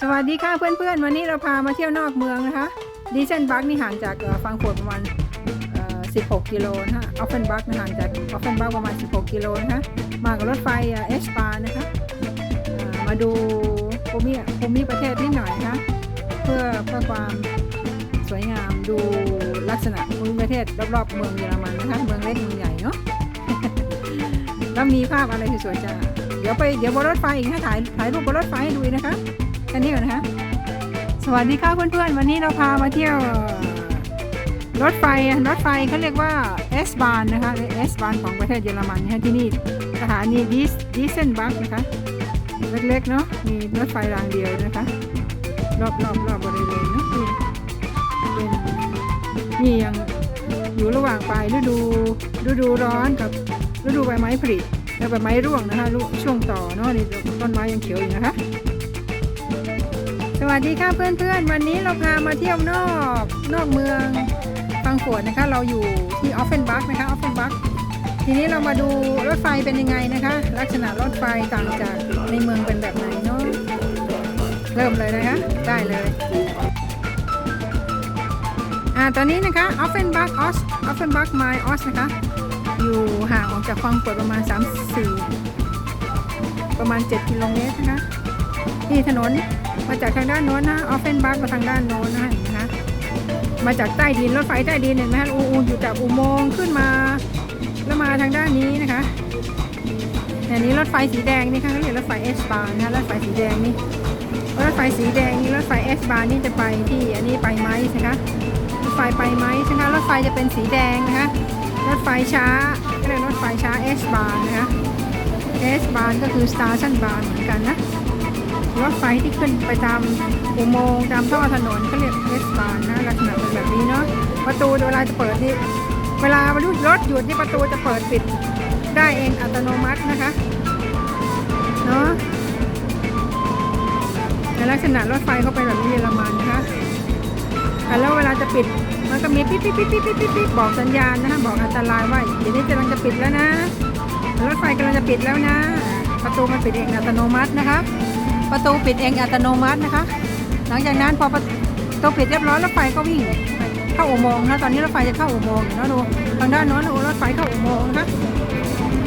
สวัสดีค่ะเพื่อนๆ วันนี้เราพามาเที่ยวนอกเมืองนะคะดิเซนบักนี่ห่างจากฟังโขดประมาณ16 กิโลนะคะออฟเฟนบักห่างจากออฟเฟนบักประมาณ 16 กิโลนะคะมากับรถไฟเอชปานะคะมาดูภูมิภูมิประเทศนิดหน่อยนะคะเพื่อเพื่อความสวยงามดูลักษณะภูมิประเทศรอบๆเมืองเยอรมันนะคะเมืองเล็กเมืองใหญ่เนาะแล้วมีภาพอะไรสวยๆจ้าเดี๋ยวไปเดี๋ยวบนรถไฟอีกนะถ่ายถ่ายรูปบนรถไฟให้ดูนะคะ แค่นี้ก่อนนะคะ สวัสดีค่ะเพื่อนๆ วันนี้เราพามาเที่ยว รถไฟรถไฟเขาเรียกว่า S บานนะคะ S บานของประเทศเยอรมันนะคะที่นี่สถานีดิสดิเซนบักนะคะ เล็กๆเนาะมีรถไฟรางเดียวนะคะ รอบๆรอบบริเวณเนาะเป็นนี่ยังอยู่ระหว่างปลายฤดูฤดูร้อนกับฤดูใบไม้ผลิและใบไม้ร่วงนะคะลูกช่วงต่อเนาะนี่ต้นไม้ยังเขียวอยู่นะคะ วัสดีค่ะเพื่อนๆ วันนี้เราพามาเที่ยวนอกนอกเมืองฟังโขดนะคะ เราอยู่ที่ออฟเฟนบักนะคะออฟเฟนบักทีนี้เรามาดูรถไฟเป็นยังไงนะคะ ลักษณะรถไฟต่างจากในเมืองเป็นแบบไหนเนาะเริ่มเลยนะคะ ได้เลยอ่าตอนนี้นะคะออฟเฟนบักออสออฟเฟนบักไมล์ออสนะคะ อยู่ห่างออกจากฟังโขดประมาณ3-4ประมาณ 7 กิโลเมตรนะคะนี่ถนน มาจากทางด้านโน้นนะออฟเฟนบักมาทางด้านโน้นนะเห็นไหมคะมาจากใต้ดินรถไฟใต้ดินเห็นไหมคะอูอูอยู่จากอุโมงค์ขึ้นมา แล้วมาทางด้านนี้นะคะอันนี้รถไฟสีแดงนี่ค่ะเขาเรียกรถไฟเอสบาร์นะรถไฟสีแดงนี่รถไฟสีแดงนี่รถไฟเอสบาร์นี่จะไปที่อันนี้ไปไหมใช่ไหมคะรถไฟไปไหมใช่ไหมคะรถไฟจะเป็นสีแดงนะคะรถไฟช้าก็เรียกรถไฟช้าเอสบาร์นะคะเอสบาร์ก็คือสตาร์ชันบาร์เหมือนกันนะ รถไฟที่ขึ้นไปตามอุโมงค์ตามท่อถนนก็เรียกเอสบานนะลักษณะเป็นแบบนี้เนาะประตูเวลาจะเปิดนี่เวลารถรถหยุดนี่ประตูจะเปิดปิดได้เองอัตโนมัตินะคะเนาะในลักษณะรถไฟเขาเป็นแบบนี้เยอรมันนะคะแล้วเวลาจะปิดมันก็มีปิ๊ปิ๊บปิ๊บปิ๊บปิ๊บปิ๊บปิ๊บบอกสัญญาณนะคะบอกอันตรายว่าเดี๋ยวนี้กำลังจะปิดแล้วนะรถไฟกำลังจะปิดแล้วนะ ประตูมันปิดเองอัตโนมัตินะคะ ประตูปิดเองอัตโนมัตินะคะ หลังจากนั้นพอประตูปิดเรียบร้อยรถไฟก็วิ่งเข้าอุโมงค์นะตอนนี้รถไฟจะเข้าอุโมงค์นะดูทางด้านโน้นดูรถไฟเข้าอุโมงค์นะคะ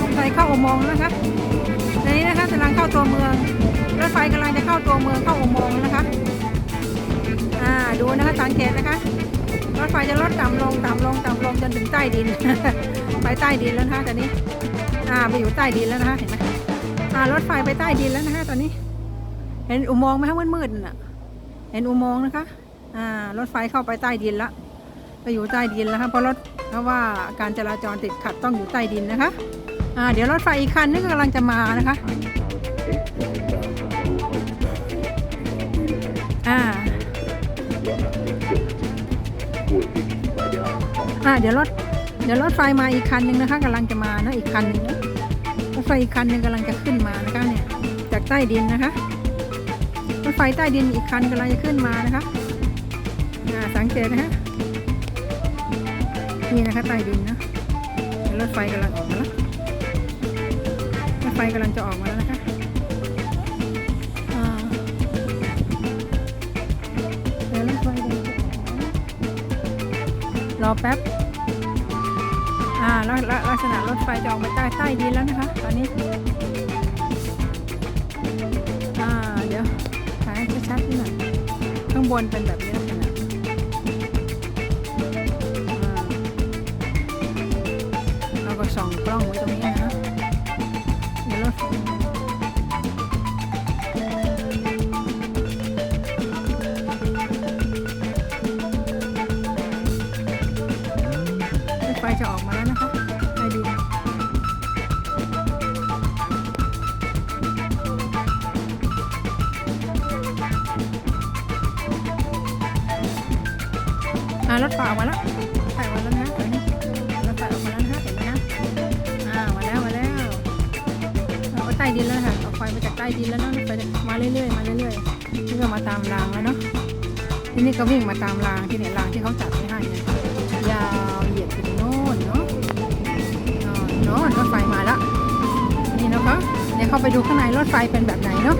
รถไฟเข้าอุโมงค์นะคะในนี้นะคะกำลังเข้าตัวเมือง รถไฟกำลังจะเข้าตัวเมืองเข้าอุโมงค์นะคะอ่าดูนะคะสังเกตนะคะรถไฟจะลดต่ำลงต่ำลงต่ำลงจนถึงใต้ดิน ไปใต้ดินแล้วนะคะตอนนี้อ่าไปอยู่ใต้ดินแล้วนะคะเห็นไหมอ่ารถไฟไปใต้ดินแล้วนะคะตอนนี้ เห็นอุโมงค์ไหมคะมืดๆน่ะ เห็นอุโมงค์นะคะ อ่ารถไฟเข้าไปใต้ดินละไปอยู่ใต้ดินแล้วค่ะเพราะรถเพราะว่าการจราจรติดขัดต้องอยู่ใต้ดินนะคะ อ่า เดี๋ยวรถไฟอีกคันนึงกำลังจะมานะคะ อ่า อ่า เดี๋ยวรถเดี๋ยวรถไฟมาอีกคันนึงนะคะกำลังจะมานะอีกคันนึงรถไฟอีกคันนึงกำลังจะขึ้นมานะคะเนี่ยจากใต้ดินนะคะ ถไฟใต้ดินอีกคันกำลังจะขึ้นมานะคะอ่าสังเกตนะฮะ นี่นะคะใต้ดินนะรถไฟกำลังออกมาแล้วรถไฟกำลังจะออกมาแล้วนะคะอ่ารถไฟกำลังจะอแล้วรอแป๊บ อ่าลักษณะรถไฟจะออกมาใต้ใต้ดินแล้วนะคะ ตอนนี้ บนเป็นแบบนี้ อ่ารถไฟออกมาแล้วรถไฟออกมาแล้วนะเห็นไหมรถไฟออกมาแล้วนะเห็นไหมนะอ่ามาแล้วมาแล้วเราก็ใต้ดินแล้วค่ะออกไฟมาจากใต้ดินแล้วเนาะรถไฟมาเรื่อยๆมาเรื่อยๆนี่ก็มาตามรางแล้วเนาะที่นี่ก็วิ่งมาตามรางที่เนี่ยรางที่เขาจัดไว้ให้เนี่ยยาวเหยียดถึงโน่นเนาะอ่าโน่นรถไฟมาแล้วนี่นะคะเดี๋ยวเข้าไปดูข้างในรถไฟเป็นแบบไหนเนาะ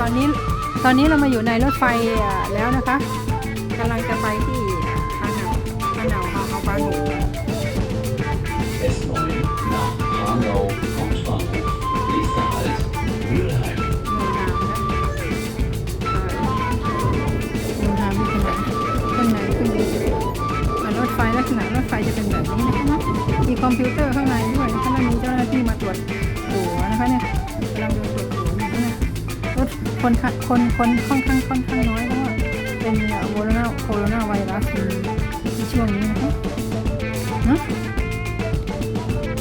ตอนนี้ตอนนี้เรามาอยู่ในรถไฟแล้วนะคะกำลังจะไปที่ฮานาวฮานาวฮาฮาบานุ S9 nach Hanau Hauptbahnhof. Nächster Halt Mülheim. เมืองนามนะคะเมืองนามที่เป็นไหนข้านขึ้นไปอะรถไฟลักษณะรถไฟจะเป็นแบบนี้นะคะมีคอมพิวเตอร์ข้างในด้วยแล้วมีเจ้าหน้าที่มาตรวจตัวนะคะเนี่ย คนคนคนค่อนข้างค่อนข้างน้อยเพราะว่าเป็นโคโรนาโคโรนาไวรัสในช่วงนี้นะคะนอะ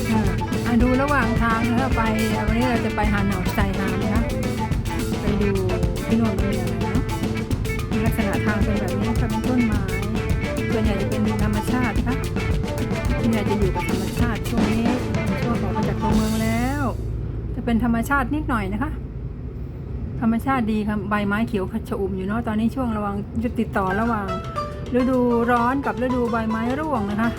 อ่าอะดูระหว่างทางนะคะไปวันนี้เราจะไปฮาหนอยสไตล์ฮานนะคะไปดูที่โน่นมีอะไรเนาะลักษณะทางเป็นแบบนี้ค่ะเป็นต้นไม้ส่วนใหญ่จะเป็นธรรมชาตินะคะส่วนใหญ่จะอยู่กับธรรมชาติช่วงนี้ช่วงออกมาจากตัวเมืองแล้ว จะเป็นธรรมชาตินิดหน่อยนะคะ ธรรมชาติดีค่ะใบไม้เขียวขชอุ่มอยู่เนาะตอนนี้ช่วงระวังจะติดต่อระหว่างฤดูร้อนกับฤดูใบไม้ร่วงนะคะ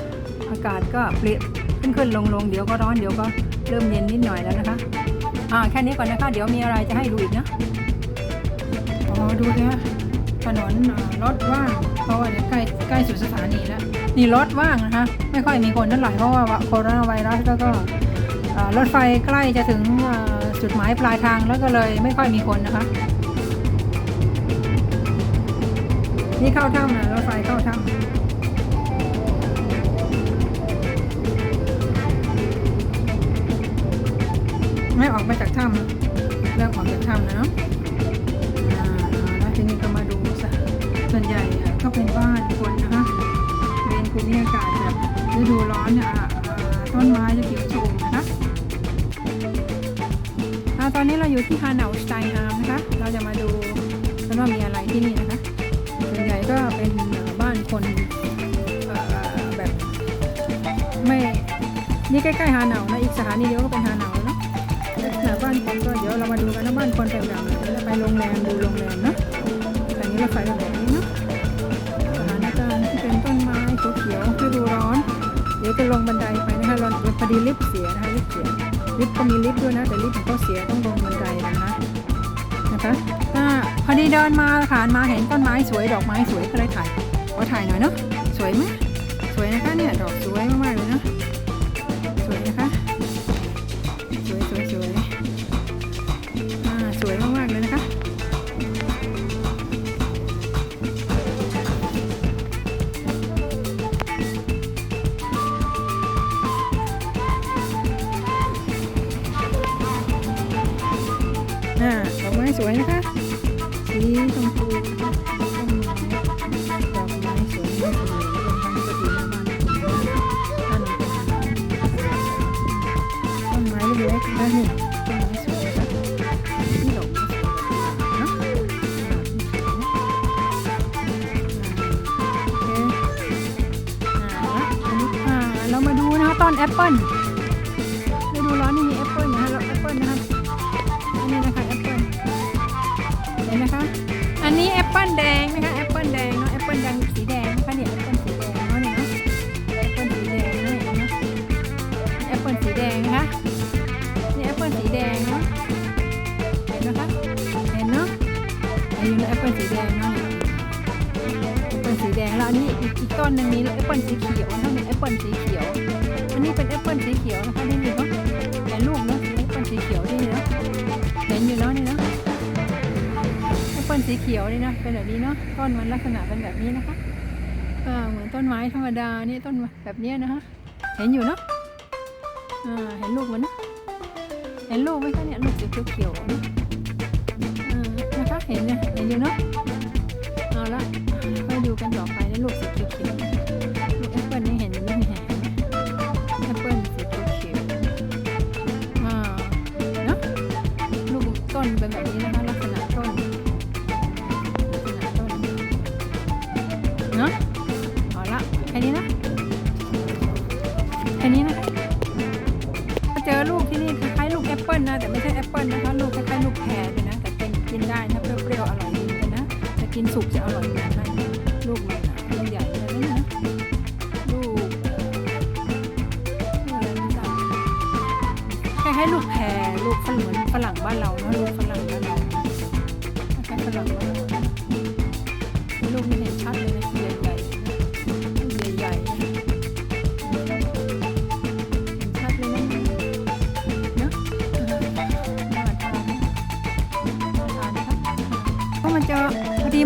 อากาศก็เปลี่ยนขึ้นขึ้นลงลงเดี๋ยวก็ร้อนเดี๋ยวก็เริ่มเย็นนิดหน่อยแล้วนะคะอ่าแค่นี้ก่อนนะคะ เดี๋ยวมีอะไรจะให้ดูอีกนะอ๋อดูเลยค่ะถนนรถว่างเพราะว่าเดี๋ยวใกล้ใกล้สุดสถานีแล้วนี่รถว่างนะคะ ไม่ค่อยมีคนเท่าไหร่เพราะว่าโคโรนาไวรัสแล้วก็รถไฟใกล้จะถึงอ่า จุดหมายปลายทางแล้วก็เลยไม่ค่อยมีคนนะคะ นี่เข้าถ้ำนะรถไฟเข้าถ้ำไม่ออกมาจากถ้ำเริ่มออกจากถ้ำแล้วเนาะแล้วทีนี้ก็มาดูสส่วนใหญ่ก็เป็นบ้านคนนะคะ เป็นภูมิอากาศแบบฤดูร้อนเนี่ยต้นไม้จะเขียว อนนี้เราอยู่ที่ฮานาสไตน์ฮามนะคะ เราจะมาดูกันว่ามีอะไรที่นี่นะคะ ส่วนใหญ่ก็เป็นบ้านคนแบบไม่ นี่ใกล้ๆฮานานะ อีกสถานีเดียวก็เป็นฮานาวเนาะลักษณะบ้านคนก็เดี๋ยวเรามาดูกันนะบ้านคนเป็นแบบไหนแล้วไปโรงแรมดูโรงแรมเนาะแต่นี้รถไฟเป็นแบบนี้เนาะสถานการณ์ที่เป็นต้นไม้เขียวๆฤดูร้อน เดี๋ยวจะลงบันไดไปนะคะเราพอดีลิฟต์เสียนะคะลิฟต์เสีย ลิฟต์ก็มีลิฟต์ด้วยนะ แต่ลิฟต์มันก็เสียต้องลงบันไดนะคะนะคะอ่าพอดีเดินมาผ่านมาเห็นต้นไม้สวยดอกไม้สวยก็เลยถ่ายขอถ่ายหน่อยเนาะสวยไหมสวยนะคะเนี่ยดอกสวยม สวยนะคะ สีชมพูต้นไม้ดอกไม้สวยมากเลยรวมทั้งกระถิ่นน้ำมันท่านเป็นต้นไม้เล็กๆนะนี่ต้นไม้สวยนะคะนี่ดอกไม้สวยเนาะอ่าโอเคอ่าละอันนี้อ่าเรามาดูนะคะต้นแอปเปิ้ล นนี้แอปเปิลแดงนะคะ สีเขียวนี่นะเป็นแบบนี้เนาะต้นมันลักษณะเป็นแบบนี้นะคะเหมือนต้นไม้ธรรมดานี่ต้นแบบนี้นะคะเห็นอยู่เนาะเห็นลูกมันนะเห็นลูกไหมคะเนี่ยลูกสีเขียวๆนะอ่านะคะเห็นเนี่ยเห็นอยู่เนาะเอาละ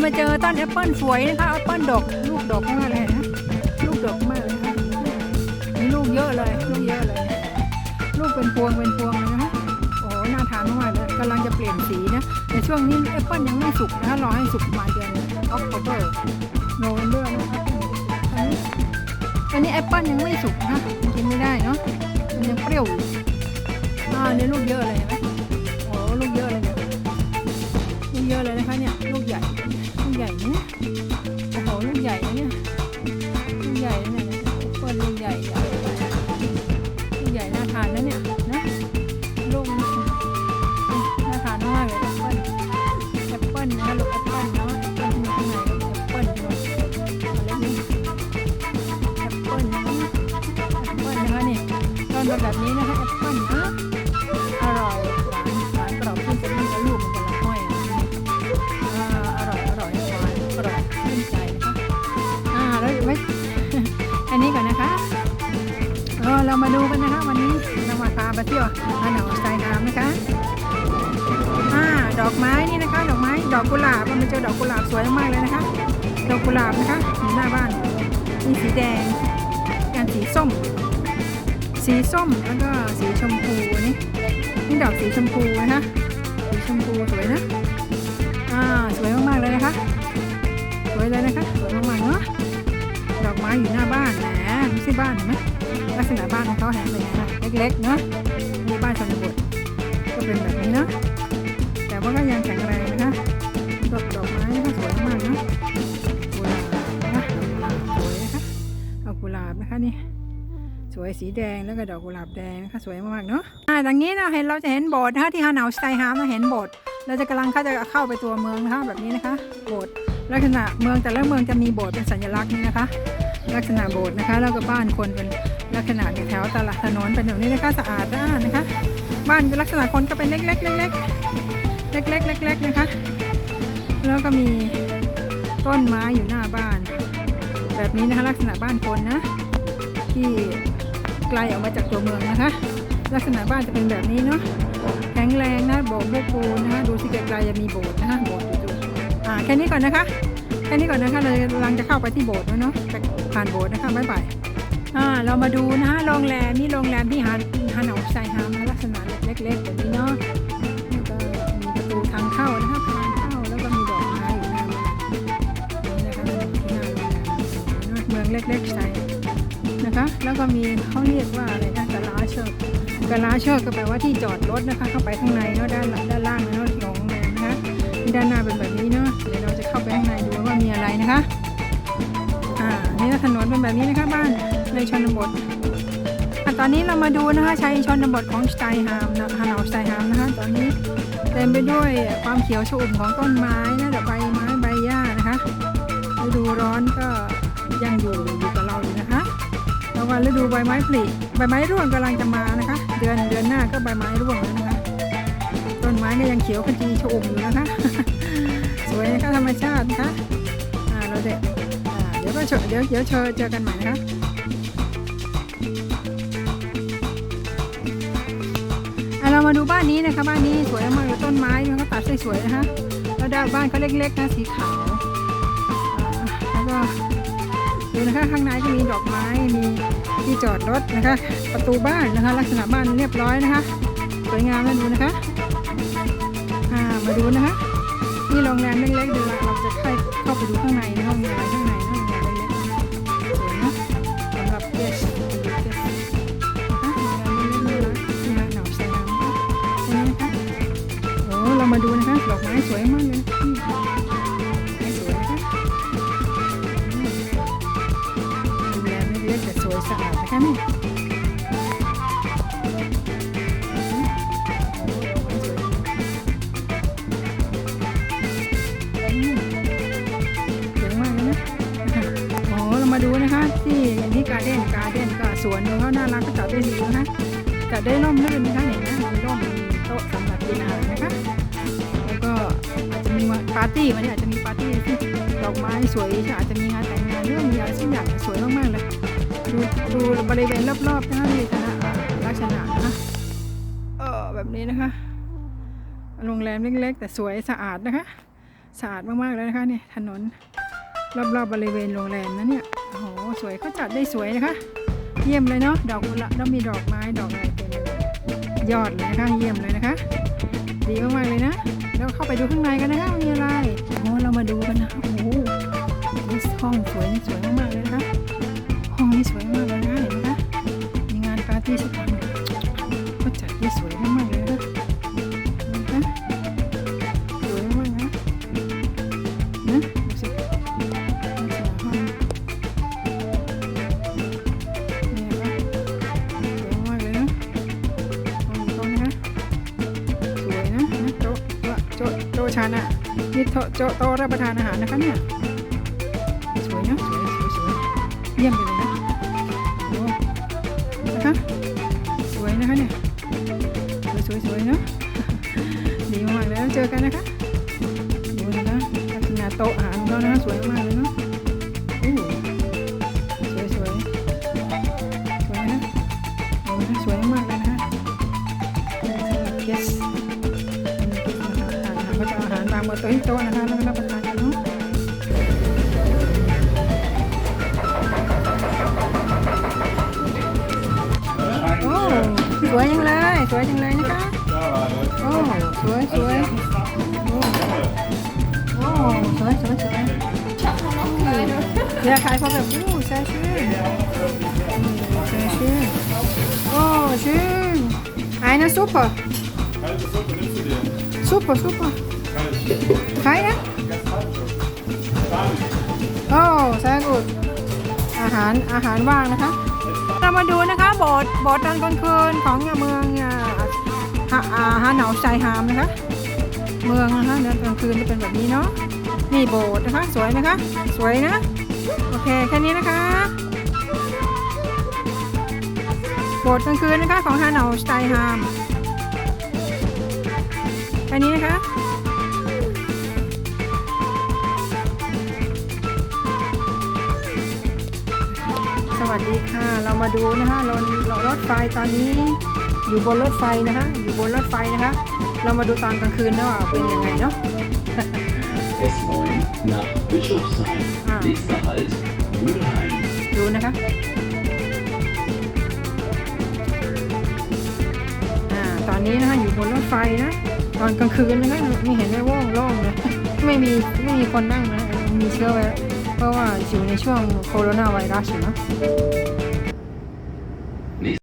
มาเจอต้นแอปเปิ้ลสวยนะคะแอปเปิ้ลดอกลูกดอกมากเลยนะลูกดอกมากเลยนะมีลูกเยอะเลยลูกเยอะเลย ลูกเป็นพวงเป็นพวงเลยนะคะโอ้น่าทานมากเลยกำลังจะเปลี่ยนสีนะแต่ช่วงนี้แอปเปิ้ลยังไม่สุกนะคะรอให้สุกประมาณเดือนออกโทเบอร์โนเวมเบอร์นะคะอันนี้อันนี้แอปเปิ้ลยังไม่สุกนะกินไม่ได้เนาะมันยังเปรี้ยวอยู่อ่าเนี่ยลูกเยอะเลยเห็นไหม เรามาดูกันนะคะ วันนี้เรามาพาไปเที่ยวฮานอยสไตล์น้ำนะคะอ่าดอกไม้นี่นะคะ ดอกไม้ ดอกกุหลาบเรามาเจอดอกกุหลาบสวยมากเลยนะคะ ดอกกุหลาบนะคะอยู่หน้าบ้านมีสีแดงกันสีส้ม สีส้มแล้วก็สีชมพูนี่นี่ดอกสีชมพูนะคะสีชมพูสวยนะอ่าสวยมากๆเลยนะคะสวยเลยนะคะสวยมากๆเนาะดอกไม้อยู่หน้าบ้านแห มดูสิบ้านเห็นไหมลักษณะบ้านของเขาแหงเป็นไงนะเล็กๆเนาะมีบ้านชนบทก็เป็นแบบนี้เนาะแต่ว่าก็ยังแข็งแรงนะคะดอกดอกไม้ก็สวยมากนะกุหลาบนะคะสวยนะคะดอกกุหลาบนะคะนี่สวยสีแดงแล้วก็ดอกกุหลาบแดงนะคะสวยมากๆเนาะอ่าดังนี้นะเห็นเราจะเห็นโบสถ์นะคะที่ฮานาวสไตฮามนะเห็นโบสถ์เราจะกำลังเข้าจะเข้าไปตัวเมืองนะคะแบบนี้นะคะ โบสถ์ลักษณะเมืองแต่ละเมืองจะมีโบสถ์เป็นสัญลักษณ์นี่นะคะ ลักษณะโบสถ์นะคะ แล้วก็บ้านคนเป็นลักษณะแถวตลาดถนนเป็นแบบนี้นะคะสะอาดานะคะ บ้านลักษณะคนก็เป็นเล็กๆเล็กๆเล็กๆเล็กๆนะคะ แล้วก็มีต้นไม้อยู่หน้าบ้าน แบบนี้นะคะลักษณะบ้านคนนะที่ไกลออกมาจากตัวเมืองนะคะ ลักษณะบ้านจะเป็นแบบนี้เนาะแข็งแรงนะโบสถ์โบกปูนนะคะดูที่ไกลๆจะมีโบสถ์นะคะโบสถ์อยู่ตรงอ่าแค่นี้ก่อนนะคะแค่นี้ก่อนนะคะเรากำลังจะเข้าไปที่โบสถ์แล้วเนาะ ผ่านโบสถ์นะคะบ๊ายบายอ่าเรามาดูนะคะโรงแรมนี่โรงแรมที่ฮานฮานอฟไซฮามนะลักษณะเล็กๆแบบนี้เนาะแล้วก็มีประตูทางเข้านะคะทางเข้าแล้วก็มีดอกไม้อยู่หน้านะคะหน้าโรงแรมเมืองเล็กๆใช่นะคะ แล้วก็มีเขาเรียกว่าอะไรนะกะลาเชอร์กะลาเชอร์ก็แปลว่าที่จอดรถนะคะ เข้าไปข้างในเนาะด้านหลังด้านล่างเนาะของโรงแรมนะคะด้านหน้าเป็นแบบนี้เนาะเดี๋ยวเราจะเข้าไปข้างในดูว่ามีอะไรนะคะ นี่ถนนเป็นแบบนี้นะคะบ้านในชนบทตอนนี้เรามาดูนะคะชัยชนบทของสไตฮามนะฮานอสไตฮามนะคะตอนนี้เต็มไปด้วยความเขียวชอุ่มของต้นไม้นะแต่ใบไม้ใบหญ้านะคะฤดูร้อนก็ยังอยู่อยู่กับเราอยู่นะคะแล้วก็ฤดูใบไม้ผลิใบไม้ร่วงกำลังจะมานะคะ เดือนเดือนหน้าก็ใบไม้ร่วงแล้วนะคะต้นไม้ก็ยังเขียวขจีชอุ่มอยู่นะคะ สวยนะคะธรรมชาตินะคะ เดี๋ยวเจอเดี๋ยวเดี๋ยวเจอเจอกันใหม่นะคะอะเรามาดูบ้านนี้นะคะ บ้านนี้สวยมากเลยต้นไม้มันก็ตัดสวยๆนะคะแล้วด้านบ้านก็เล็กๆนะสีขาวแล้วก็ดูนะคะข้างในก็มีดอกไม้มีที่จอดรถนะคะ ประตูบ้านนะคะ ลักษณะบ้านเรียบร้อยนะคะ สวยงามนะดูนะคะมาดูนะคะนี่โรงแรมเล็กๆดูเราจะเข้าเข้าไปดูข้างในนะห้องมีอะไรข้างในนะ มาดูนะคะดอกไม้สวยมากเลยสวยนะคะอืมโรงแรมเล็กแต่สวยสะอาดนะคะนี่โอ้ดอกไม้สวยอืมสวยมากเลยนะอ๋อเรามาดูนะคะ ที่นี่การ์เด้นการ์เด้นก็สวนของเขาน่ารักก็จัดได้ดีนะคะจัดได้ร่มรื่นนะคะเห็นไหมมีร่มมีโต๊ะสำหรับกินอาหาร ปาร์ตี้วันนี้อาจจะมีปาร์ตี้ที่ดอกไม้สวยอาจจะมีงานแต่งงานเรื่องมีอะไรสักอย่างสวยมากๆเลยดูดูบริเวณรอบๆนะคะมีคณะอ่าลักษณะนะเออแบบนี้นะคะโรงแรมเล็กๆ แต่สวยสะอาดนะคะสะอาดมากๆเลยนะคะเนี่ยถนนรอบๆบริเวณโรงแรมนะเนี่ยโอ้โหสวยเขาจัดได้สวยนะคะ เยี่ยมเลยเนาะดอกกุหลาบแล้วมีดอกไม้ดอกอะไรเต็มไปหมดยอดเลยนะคะเยี่ยมเลยนะคะ ดีมากๆเลยนะ แล้วเข้าไปดูข้างในกันนะคะมีอะไรโอ้เรามาดูกันนะโอ้โหห้องสวยสวยมากๆเลยนะคะห้องนี้สวยมากเลยนะเห็นไหมคะมีงานปาร์ตี้สักค ต๊ะโต๊ะชานะนี่โต๊ะโต๊ะรับประทานอาหารนะคะเนี่ยสวยนะสวยสวยสวยเยี่ยมไปเลยนะโอ้นะคะสวยนะคะเนี่ยสวยสวยสวยเนาะดีมากเลยเจอกันนะคะดูนะคะลักษณะโต๊ะอาหารของเขานะคะสวยมากเลยเนาะอู้สวยสวยสวยนะโอ้นะสวยมากเลยนะคะเกสเขาจะเอาอาหารวางบนโต๊ะที่โต๊ะนะคะแล้วก็รับประทานกันเนาะโอ้สวยจังเลยสวยจังเลยนะคะโอ้สวยสวยโอ้โอ้สวยสวยสวยเดี๋ยวขายพอแบบอู้ใช่ชื่อใช่ชื่อโอ้ชื่อ eine super Kalte Suppe nimmst du dir? super super Kalt. ใครนะโอ้แซงอุดอาหารอาหารว่างนะคะ เรามาดูนะคะโบสถ์โบสถ์ตอนกลางคืนของเมืองอ่าฮาฮาเหนาไซฮามนะคะ เมืองนะคะเดินกลางคืนจะเป็นแบบนี้เนาะ นี่โบสถ์นะคะ สวยนะคะ สวยนะ โอเคแค่นี้นะคะ โบสถ์กลางคืนนะคะของฮาเหนาไซฮามแค่นี้นะคะ วัสดีค่ะ เรามาดูนะคะรถรถไฟตอนนี้อยู่บนรถไฟนะคะอยู่บนรถไฟนะคะ เรามาดูตอนกลางคืนนะว่าเป็นยังไงเนาะ S9 nach Bischofsheim. Ah. Nächster Halt Mülheim. ดูนะคะอ่าตอนนี้นะคะอยู่บนรถไฟนะ ตอนกลางคืนนะคะไม่เห็นเลยว่างโล่งเลยไม่มีไม่มีคนนั่งนะ มีเชื้อไว้ เพราะว่าอยู่ในช่วงโคโรนาไวรัสอยู่เนอะ